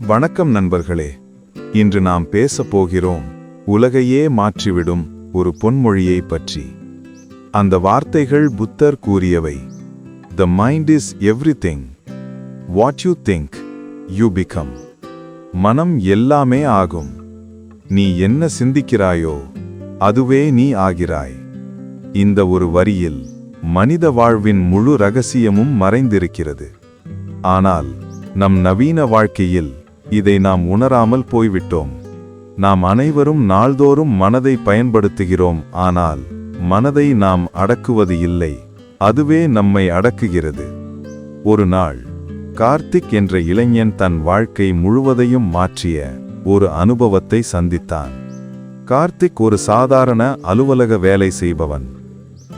வணக்கம் நண்பர்களே இன்று நாம் பேசப் போகிறோம் உலகையே மாற்றிவிடும் ஒரு பொன்மொழியை பற்றி. அந்த வார்த்தைகள் புத்தர் கூறியவை the mind is everything what you think you become மனம் எல்லாமே ஆகும். நீ என்ன சிந்திக்கிறாயோ அதுவே நீ ஆகிறாய். இந்த ஒரு வரியில் மனித வாழ்வின் முழு ரகசியமும் மறைந்திருக்கிறது. ஆனால் நம் நவீன வாழ்க்கையில் இதை நாம் உணராமல் போய்விட்டோம். நாம் அனைவரும் நாள்தோறும் மனதை பயன்படுத்துகிறோம் ஆனால் மனதை நாம் அடக்குவது இல்லை. அதுவே நம்மை அடக்குகிறது. ஒரு நாள் கார்த்திக் என்ற இளைஞன் தன் வாழ்க்கை முழுவதையும் மாற்றிய ஒரு அனுபவத்தை சந்தித்தான். கார்த்திக் ஒரு சாதாரண அலுவலக வேலை செய்பவன்.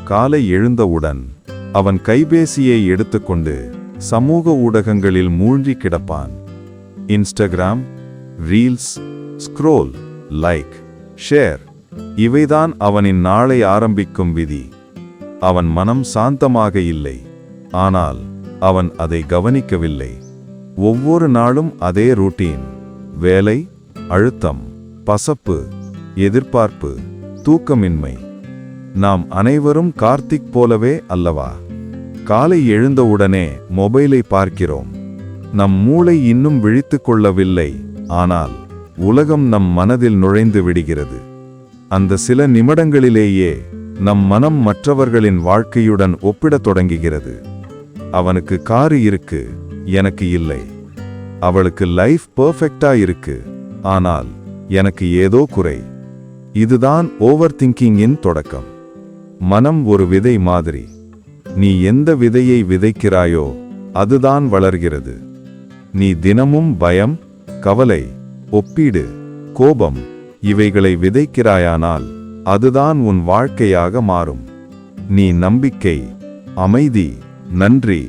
காலை எழுந்தவுடன் அவன் கைபேசியை எடுத்துக்கொண்டு சமூக ஊடகங்களில் மூழ்கி கிடப்பான். Instagram reels scroll like share இவைதான் அவனின் நாளை ஆரம்பிக்கும் விதி. அவன் மனம் சாந்தமாக இல்லை. ஆனால் அவன் அதை கவனிக்கவில்லை. ஒவ்வொரு நாளும் அதே ரூட்டீன் வேலை அழுத்தம் பசப்பு எதிர்பார்ப்பு தூக்கமின்மை. நாம் அனைவரும் கார்த்திக் போலவே அல்லவா? காலை எழுந்தவுடனே மொபைலை பார்க்கிறோம். நம் மூளை இன்னும் விழித்து கொள்ளவில்லை ஆனால் உலகம் நம் மனதில் நுழைந்து விடுகிறது. அந்த சில நிமிடங்களிலேயே நம் மனம் மற்றவர்களின் வாழ்க்கையுடன் ஒப்பிடத் தொடங்குகிறது. அவனுக்கு காரு இருக்கு எனக்கு இல்லை. அவளுக்கு லைஃப் பர்ஃபெக்டா இருக்கு ஆனால் எனக்கு ஏதோ குறை. இதுதான் ஓவர் திங்கிங்கின் தொடக்கம். மனம் ஒரு விதை மாதிரி. நீ எந்த விதையை விதைக்கிறாயோ அதுதான் வளர்கிறது. நீ தினமும் பயம் கவலை ஒப்பீடு கோபம் இவைகளை விதைக்கிறாயானால் அதுதான் உன் வாழ்க்கையாக மாறும். நீ நம்பிக்கை அமைதி நன்றி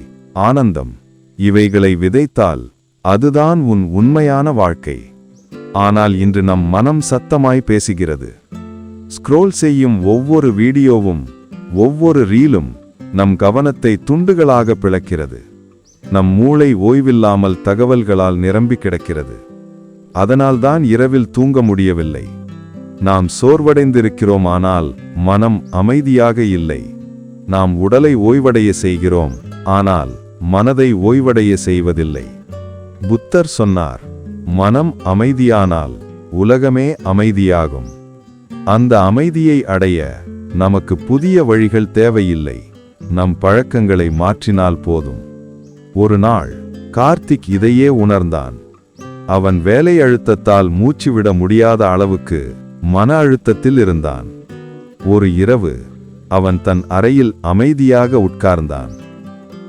ஆனந்தம் இவைகளை விதைத்தால் அதுதான் உன் உண்மையான வாழ்க்கை. ஆனால் இன்று நம் மனம் சத்தமாய் பேசுகிறது. ஸ்க்ரோல் செய்யும் ஒவ்வொரு வீடியோவும் ஒவ்வொரு ரீலும் நம் கவனத்தை துண்டுகளாக பிளக்கிறது. நம் மூளை ஓய்வில்லாமல் தகவல்களால் நிரம்பி கிடக்கிறது. அதனால்தான் இரவில் தூங்க முடியவில்லை. நாம் சோர்வடைந்திருக்கிறோம் ஆனால் மனம் அமைதியாக இல்லை. நாம் உடலை ஓய்வடைய செய்கிறோம் ஆனால் மனதை ஓய்வடைய செய்வதில்லை. புத்தர் சொன்னார் மனம் அமைதியானால் உலகமே அமைதியாகும். அந்த அமைதியை அடைய நமக்கு புதிய வழிகள் தேவையில்லை. நம் பழக்கங்களை மாற்றினால் போதும். ஒரு நாள் கார்த்திக் இதையே உணர்ந்தான். அவன் வேலை அழுத்தத்தால் மூச்சுவிட முடியாத அளவுக்கு மன அழுத்தத்தில் இருந்தான். ஒரு இரவு அவன் தன் அறையில் அமைதியாக உட்கார்ந்தான்.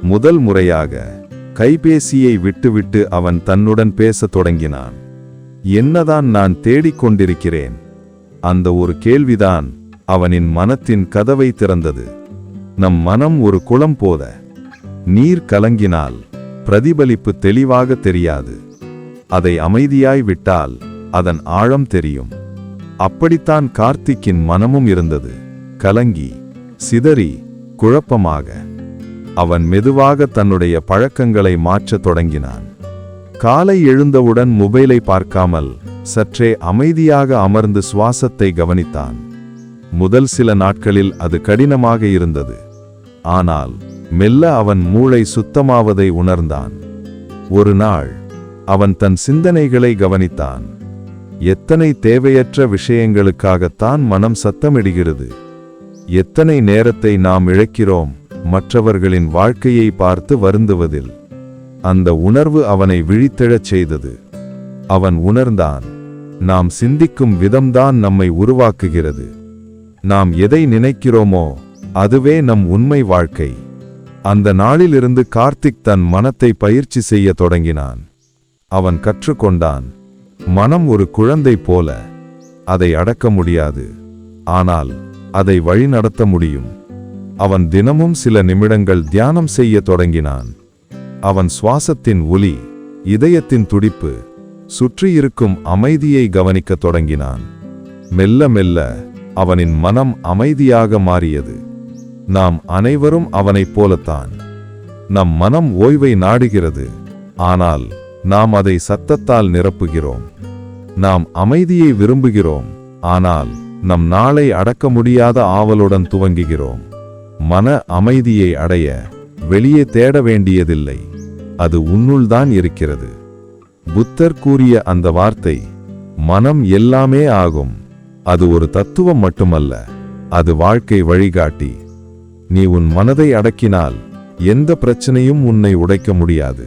முதல் முறையாக கைபேசியை விட்டுவிட்டு அவன் தன்னுடன் பேசத் தொடங்கினான். என்னதான் நான் தேடிக்கொண்டிருக்கிறேன் அந்த ஒரு கேள்விதான் அவனின் மனத்தின் கதவை திறந்தது. நம் மனம் ஒரு குளம் போத நீர் கலங்கினால் பிரதிபலிப்பு தெளிவாக தெரியாது. அதை அமைதியாய் விட்டால் அதன் ஆழம் தெரியும். அப்படித்தான் கார்த்திக்கின் மனமும் இருந்தது. கலங்கி சிதறி குழப்பமாக. அவன் மெதுவாக தன்னுடைய பழக்கங்களை மாற்றத் தொடங்கினான். காலை எழுந்தவுடன் மொபைலை பார்க்காமல் சற்றே அமைதியாக அமர்ந்து சுவாசத்தை கவனித்தான். முதல் சில நாட்களில் அது கடினமாக இருந்தது. ஆனால் மெல்ல அவன் மூளை சுத்தமாவதை உணர்ந்தான். ஒரு நாள் அவன் தன் சிந்தனைகளை கவனித்தான். எத்தனை தேவையற்ற விஷயங்களுக்காகத்தான் மனம் சத்தமிடுகிறது. எத்தனை நேரத்தை நாம் இழக்கிறோம் மற்றவர்களின் வாழ்க்கையை பார்த்து வருந்துவதில். அந்த உணர்வு அவனை விழித்தெழச் செய்தது. அவன் உணர்ந்தான் நாம் சிந்திக்கும் விதம்தான் நம்மை உருவாக்குகிறது. நாம் எதை நினைக்கிறோமோ அதுவே நம் உண்மை வாழ்க்கை. அந்த நாளிலிருந்து கார்த்திக் தன் மனத்தை பயிற்சி செய்ய தொடங்கினான். அவன் கற்றுக்கொண்டான் மனம் ஒரு குழந்தை போல அதை அடக்க முடியாது. ஆனால் அதை வழிநடத்த முடியும். அவன் தினமும் சில நிமிடங்கள் தியானம் செய்ய தொடங்கினான். அவன் சுவாசத்தின் ஒலி இதயத்தின் துடிப்பு சுற்றியிருக்கும் அமைதியை கவனிக்க தொடங்கினான். மெல்ல மெல்ல அவனின் மனம் அமைதியாக மாறியது. நாம் அனைவரும் அவனைப் போலத்தான். நம் மனம் ஓய்வை நாடுகிறது ஆனால் நாம் அதை சத்தத்தால் நிரப்புகிறோம். நாம் அமைதியை விரும்புகிறோம் ஆனால் நம் நாளை அடக்க முடியாத ஆவலுடன் துவங்குகிறோம். மன அமைதியை அடைய வெளியே தேட வேண்டியதில்லை அது உன்னுள் தான் இருக்கிறது. புத்தர் கூறிய அந்த வார்த்தை மனம் எல்லாமே ஆகும் அது ஒரு தத்துவம் மட்டுமல்ல அது வாழ்க்கை வழிகாட்டி. நீ உன் மனதை அடக்கினால் எந்த பிரச்சனையும் உன்னை உடைக்க முடியாது.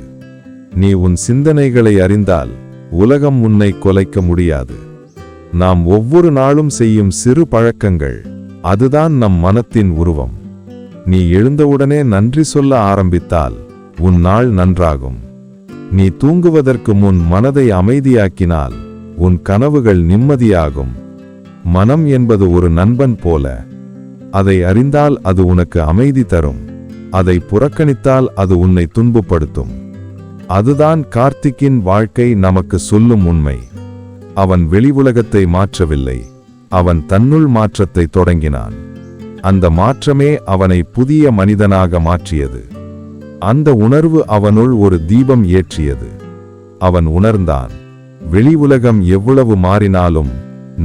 நீ உன் சிந்தனைகளை அறிந்தால் உலகம் உன்னை கொலைக்க முடியாது. நாம் ஒவ்வொரு நாளும் செய்யும் சிறு பழக்கங்கள் அதுதான் நம் மனத்தின் உருவம். நீ எழுந்தவுடனே நன்றி சொல்ல ஆரம்பித்தால் உன் நாள் நன்றாகும். நீ தூங்குவதற்கு முன் மனதை அமைதியாக்கினால் உன் கனவுகள் நிம்மதியாகும். மனம் என்பது ஒரு நண்பன் போல அதை அறிந்தால் அது உனக்கு அமைதி தரும். அதை புறக்கணித்தால் அது உன்னை துன்பப்படுத்தும். அதுதான் கார்த்திக்கின் வாழ்க்கை நமக்கு சொல்லும் உண்மை. அவன் வெளி உலகத்தை மாற்றவில்லை. அவன் தன்னுள் மாற்றத்தை தொடங்கினான். அந்த மாற்றமே அவனை புதிய மனிதனாக மாற்றியது. அந்த உணர்வு அவனுள் ஒரு தீபம் ஏற்றியது. அவன் உணர்ந்தான் வெளி உலகம் எவ்வளவு மாறினாலும்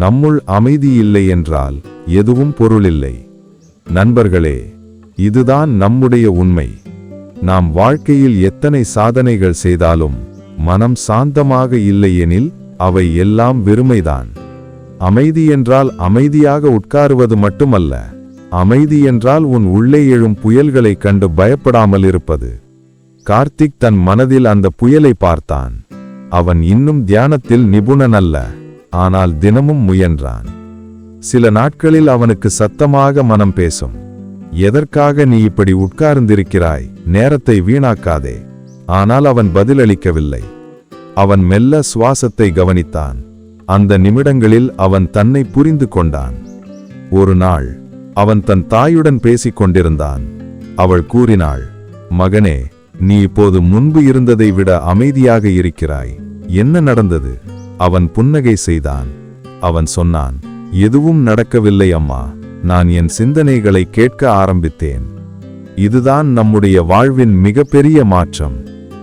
நம்முள் அமைதி இல்லை என்றால் எதுவும் பொருளில்லை. நண்பர்களே இதுதான் நம்முடைய உண்மை. நாம் வாழ்க்கையில் எத்தனை சாதனைகள் செய்தாலும் மனம் சாந்தமாக இல்லையெனில் அவை எல்லாம் வெறுமைதான். அமைதி என்றால் அமைதியாக உட்காருவது மட்டுமல்ல அமைதி என்றால் உன் உள்ளே எழும் புயல்களை கண்டு பயப்படாமல் இருப்பது. கார்த்திக் தன் மனதில் அந்த புயலை பார்த்தான். அவன் இன்னும் தியானத்தில் நிபுணன் அல்ல ஆனால் தினமும் முயன்றான். சில நாட்களில் அவனுக்கு சத்தமாக மனம் பேசும். எதற்காக நீ இப்படி உட்கார்ந்திருக்கிறாய்? நேரத்தை வீணாக்காதே. ஆனால் அவன் பதிலளிக்கவில்லை. அவன் மெல்ல சுவாசத்தை கவனித்தான். அந்த நிமிடங்களில் அவன் தன்னை புரிந்து கொண்டான். ஒரு நாள் அவன் தன் தாயுடன் பேசிக் கொண்டிருந்தான். அவள் கூறினாள் மகனே நீ இப்போது முன்பு இருந்ததை விட அமைதியாக இருக்கிறாய். என்ன நடந்தது? அவன் புன்னகை செய்தான். அவன் சொன்னான் எதுவும் நடக்கவில்லை அம்மா. நான் என் சிந்தனைகளை கேட்க ஆரம்பித்தேன். இதுதான் நம்முடைய வாழ்வின் மிகப்பெரிய மாற்றம்.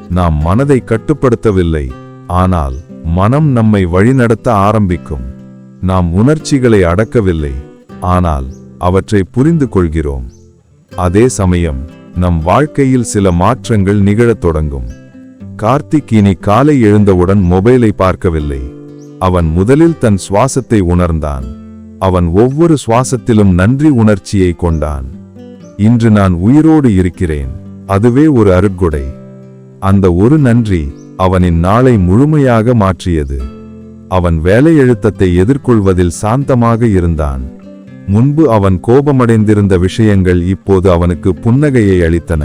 நாம் மனதை கட்டுப்படுத்தவில்லை ஆனால் மனம் நம்மை வழிநடத்த ஆரம்பிக்கும். நாம் உணர்ச்சிகளை அடக்கவில்லை ஆனால் அவற்றை புரிந்து கொள்கிறோம். அதே சமயம் நம் வாழ்க்கையில் சில மாற்றங்கள் நிகழத் தொடங்கும். கார்த்திக் இனி காலை எழுந்தவுடன் மொபைலை பார்க்கவில்லை. அவன் முதலில் தன் சுவாசத்தை உணர்ந்தான். அவன் ஒவ்வொரு சுவாசத்திலும் நன்றி உணர்ச்சியை கொண்டான். இன்று நான் உயிரோடு இருக்கிறேன். அதுவே ஒரு அருட்கொடை. அந்த ஒரு நன்றி அவனின் நாளை முழுமையாக மாற்றியது. அவன் வேலை எழுத்தத்தை எதிர்கொள்வதில் சாந்தமாக இருந்தான். முன்பு அவன் கோபமடைந்திருந்த விஷயங்கள் இப்போது அவனுக்கு புன்னகையை அளித்தன.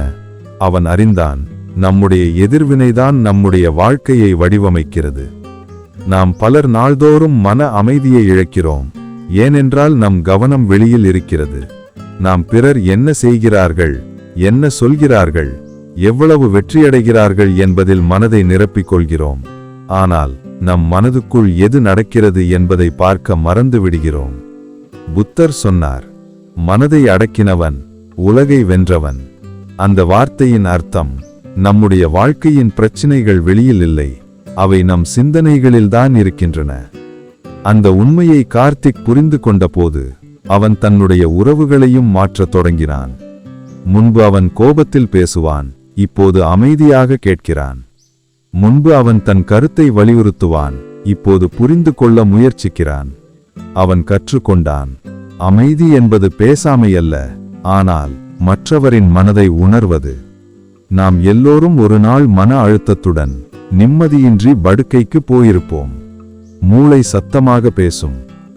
அவன் அறிந்தான் நம்முடைய எதிர்வினைதான் நம்முடைய வாழ்க்கையை வடிவமைக்கிறது. நாம் பலர் நாள்தோறும் மன அமைதியை இழக்கிறோம். ஏனென்றால் நம் கவனம் வெளியில் இருக்கிறது. நாம் பிறர் என்ன செய்கிறார்கள் என்ன சொல்கிறார்கள் எவ்வளவு வெற்றியடைகிறார்கள் என்பதில் மனதை நிரப்பிக் கொள்கிறோம் ஆனால் நம் மனதுக்குள் எது நடக்கிறது என்பதை பார்க்க மறந்து விடுகிறோம். புத்தர் சொன்னார் மனதை அடக்கினவன் உலகை வென்றவன். அந்த வார்த்தையின் அர்த்தம் நம்முடைய வாழ்க்கையின் பிரச்சினைகள் வெளியில் இல்லை. அவை நம் சிந்தனைகளில்தான் இருக்கின்றன. அந்த உண்மையை கார்த்திக் புரிந்து கொண்டபோது அவன் தன்னுடைய உறவுகளையும் மாற்றத் தொடங்கினான். முன்பு அவன் கோபத்தில் பேசுவான் இப்போது அமைதியாக கேட்கிறான். முன்பு அவன் தன் கருத்தை வலியுறுத்துவான் இப்போது புரிந்து கொள்ள முயற்சிக்கிறான். அவன் கற்றுக்கொண்டான் அமைதி என்பது பேசாமை அல்ல ஆனால் மற்றவரின் மனதை உணர்வது. நாம் எல்லோரும் ஒரு நாள் மன அழுத்தத்துடன் நிம்மதியின்றி படுக்கைக்கு போயிருப்போம். மூளை சத்தமாக பேசும்.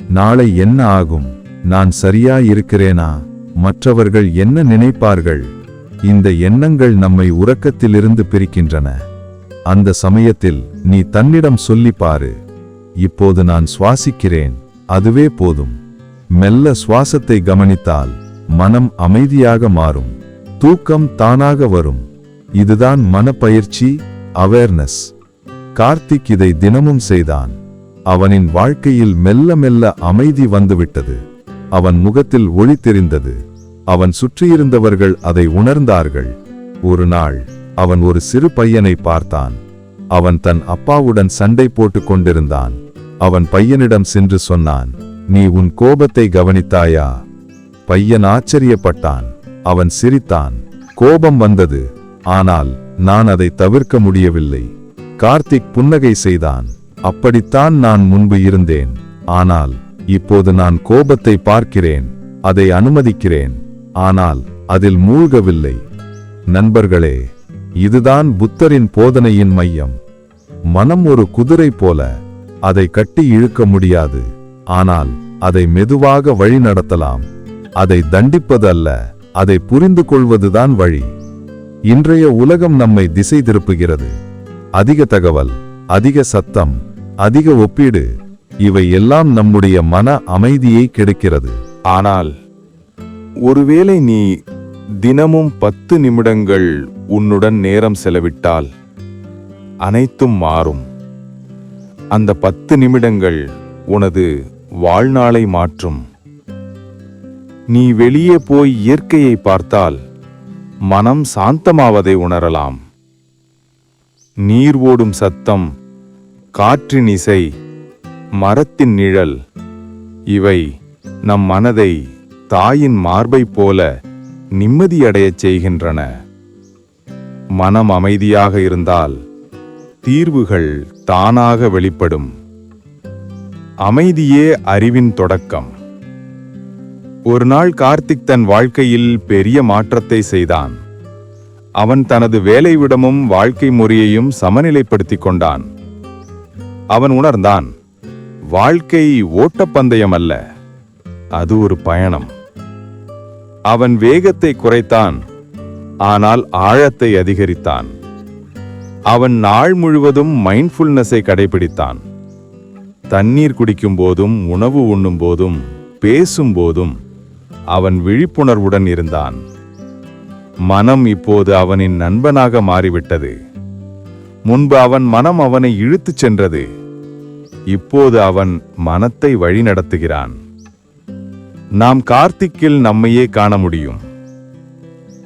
நாளை என்ன ஆகும்? நான் சரியா இருக்கிறேனா? மற்றவர்கள் என்ன நினைப்பார்கள்? இந்த எண்ணங்கள் நம்மை உறக்கத்திலிருந்து பிரிக்கின்றன. அந்த சமயத்தில் நீ தன்னிடம் சொல்லி பாரு. இப்போது நான் சுவாசிக்கிறேன். அதுவே போதும். மெல்ல சுவாசத்தை கவனித்தால் மனம் அமைதியாக மாறும். தூக்கம் தானாக வரும். இதுதான் மனப்பயிற்சி அவேர்னஸ் கார்த்திக் இதை தினமும் செய்தான். அவனின் வாழ்க்கையில் மெல்ல மெல்ல அமைதி வந்துவிட்டது. அவன் முகத்தில் ஒளி தெரிந்தது. அவன் சுற்றியிருந்தவர்கள் அதை உணர்ந்தார்கள். ஒரு நாள் அவன் ஒரு சிறு பையனை பார்த்தான். அவன் தன் அப்பாவுடன் சண்டை போட்டுக் கொண்டிருந்தான். அவன் பையனிடம் சென்று சொன்னான் நீ உன் கோபத்தை கவனித்தாயா? பையன் ஆச்சரியப்பட்டான். அவன் சிரித்தான். கோபம் வந்தது. ஆனால் நான் அதை தவிர்க்க முடியவில்லை. கார்த்திக் புன்னகை செய்தான். அப்படித்தான் நான் முன்பு இருந்தேன். ஆனால் இப்போது நான் கோபத்தை பார்க்கிறேன். அதை அனுமதிக்கிறேன். ஆனால் அதில் மூழ்கவில்லை. நண்பர்களே இதுதான் புத்தரின் போதனையின் மையம். மனம் ஒரு குதிரை போல. அதை கட்டி இழுக்க முடியாது. ஆனால் அதை மெதுவாக வழி நடத்தலாம் அதை தண்டிப்பது அல்ல. அதை புரிந்து கொள்வதுதான் வழி. இன்றைய உலகம் நம்மை திசை திருப்புகிறது. அதிக தகவல் அதிக சத்தம் அதிக ஒப்பீடு இவை எல்லாம் நம்முடைய மன அமைதியை கெடுக்கிறது. ஆனால் ஒருவேளை நீ தினமும் பத்து நிமிடங்கள் உன்னுடன் நேரம் செலவிட்டால் அனைத்தும் மாறும். அந்த பத்து நிமிடங்கள் உனது வாழ்நாளை மாற்றும். நீ வெளியே போய் இயற்கையை பார்த்தால் மனம் சாந்தமாவதை உணரலாம். நீர் ஓடும் சத்தம் காற்றின் இசை மரத்தின் நிழல் இவை நம் மனதை தாயின் மார்பைப் போல நிம்மதியடையச் செய்கின்றன. மனம் அமைதியாக இருந்தால் தீர்வுகள் தானாக வெளிப்படும். அமைதியே அறிவின் தொடக்கம். ஒரு நாள் கார்த்திக் தன் வாழ்க்கையில் பெரிய மாற்றத்தை செய்தான். அவன் தனது வேலைவிடமும் வாழ்க்கை முறையையும் சமநிலைப்படுத்திக் கொண்டான். அவன் உணர்ந்தான் வாழ்க்கை ஓட்டப்பந்தயம் அல்ல அது ஒரு பயணம். அவன் வேகத்தை குறைத்தான் ஆனால் ஆழத்தை அதிகரித்தான். அவன் நாள் முழுவதும் மைண்ட்ஃபுல்னஸை கடைபிடித்தான். தண்ணீர் குடிக்கும் போதும் உணவு உண்ணும் போதும் பேசும் போதும் அவன் விழிப்புணர்வுடன் இருந்தான். மனம் இப்போது அவனின் நண்பனாக மாறிவிட்டது. முன்பு அவன் மனம் அவனை இழுத்துச் சென்றது. இப்போது அவன் மனத்தை வழிநடத்துகிறான். நாம் கார்த்திக்கில் நம்மையே காண முடியும்.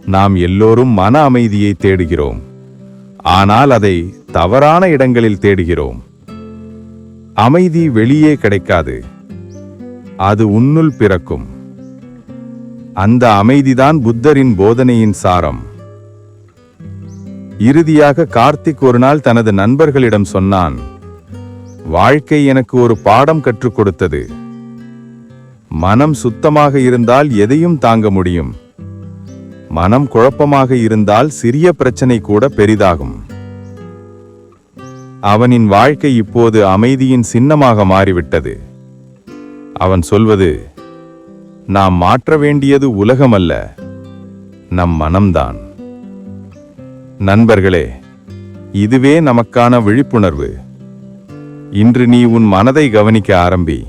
நாம் எல்லோரும் மன அமைதியை தேடுகிறோம். ஆனால் அதை தவறான இடங்களில் தேடுகிறோம். அமைதி வெளியே கிடைக்காது. அது உன்னுள் பிறக்கும். அந்த அமைதிதான் புத்தரின் போதனையின் சாரம். இறுதியாக கார்த்திக் ஒரு நாள் தனது நண்பர்களிடம் சொன்னான் வாழ்க்கை எனக்கு ஒரு பாடம் கற்றுக் கொடுத்தது. மனம் சுத்தமாக இருந்தால் எதையும் தாங்க முடியும். மனம் குழப்பமாக இருந்தால் சிறிய பிரச்சனை கூட பெரிதாகும். அவனின் வாழ்க்கை இப்போது அமைதியின் சின்னமாக மாறிவிட்டது. அவன் சொல்வது நாம் மாற்ற வேண்டியது உலகமல்ல நம் மனம்தான். நண்பர்களே இதுவே நமக்கான விழிப்புணர்வு. இன்று நீ உன் மனதை கவனிக்க ஆரம்பி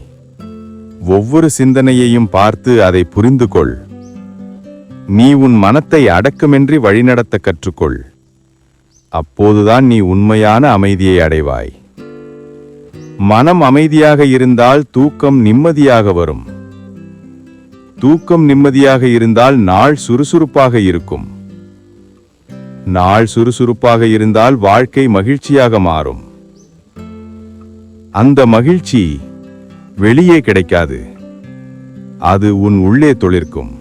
ஒவ்வொரு சிந்தனையையும் பார்த்து அதை புரிந்து கொள் நீ உன் மனத்தை அடக்கமின்றி வழிநடத்த கற்றுக்கொள். அப்போதுதான் நீ உண்மையான அமைதியை அடைவாய். மனம் அமைதியாக இருந்தால் தூக்கம் நிம்மதியாக வரும். தூக்கம் நிம்மதியாக இருந்தால் நாள் சுறுசுறுப்பாக இருக்கும். நாள் சுறுசுறுப்பாக இருந்தால் வாழ்க்கை மகிழ்ச்சியாக மாறும். அந்த மகிழ்ச்சி வெளியே கிடைக்காது. அது உன் உள்ளே தொழிற்கும்.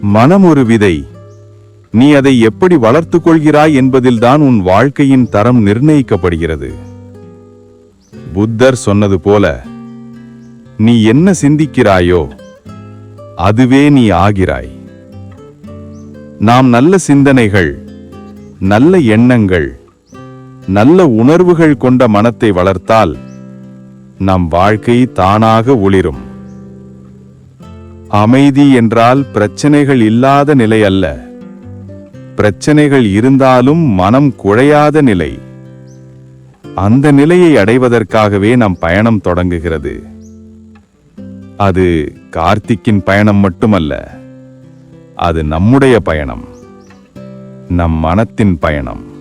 மனம் ஒரு விதை. நீ அதை எப்படி வளர்த்துக் கொள்கிறாய் என்பதில்தான் உன் வாழ்க்கையின் தரம் நிர்ணயிக்கப்படுகிறது. புத்தர் சொன்னது போல நீ என்ன சிந்திக்கிறாயோ அதுவே நீ ஆகிறாய். நாம் நல்ல சிந்தனைகள் நல்ல எண்ணங்கள் நல்ல உணர்வுகள் கொண்ட மனத்தை வளர்த்தால் நம் வாழ்க்கை தானாக ஒளிரும். அமைதி என்றால் பிரச்சனைகள் இல்லாத நிலை அல்ல. பிரச்சனைகள் இருந்தாலும் மனம் குழையாத நிலை. அந்த நிலையை அடைவதற்காகவே நம் பயணம் தொடங்குகிறது. அது கார்த்திக்கின் பயணம் மட்டுமல்ல அது நம்முடைய பயணம் நம் மனத்தின் பயணம்.